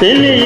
తెలియనందుకో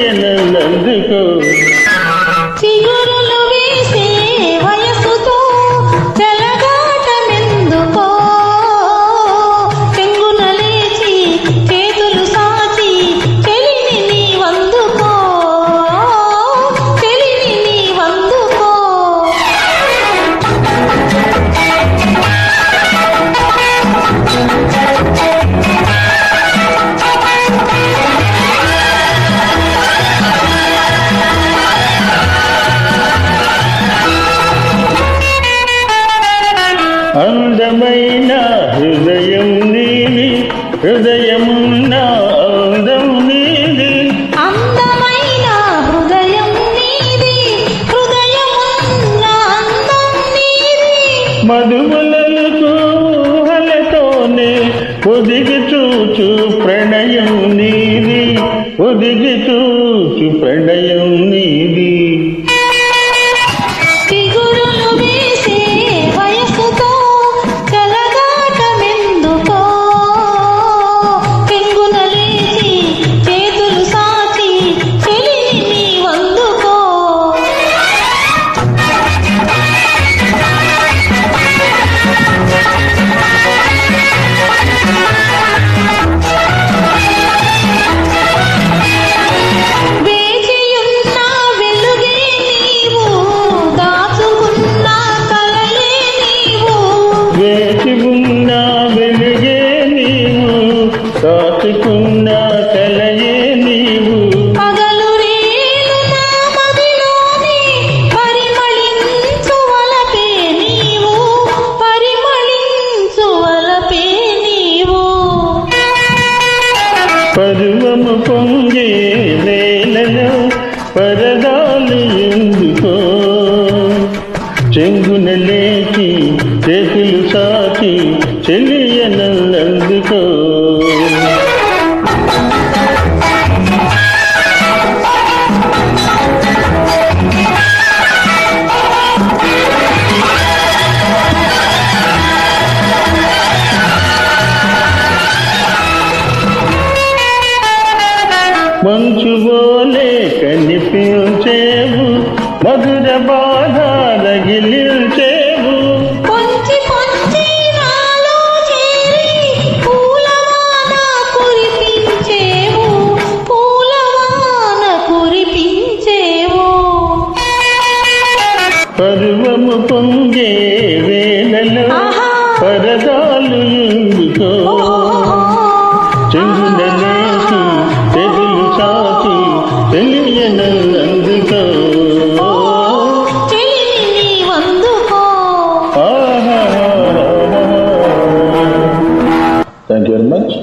హృదయమున్న అందం నీది. అందమైన హృదయం నీది. హృదయమున్న అందం నీది. మధుమలలు ఊహలతోనే ఒదిగి చూచు ప్రణయం నీది. ఒదిగి చూచు ప్రణయం కాచుకున్న కలయే నీవు. పగలు పరువము పొంగే వేలలో పరదాలు ఎందుకో? చెంగున లేచి చేతులు సాచి చెలియనందుకో మంచుబోలే కనిపించేవు మధుర బాధ రగిలించేవు పొంచి పొంచి very much.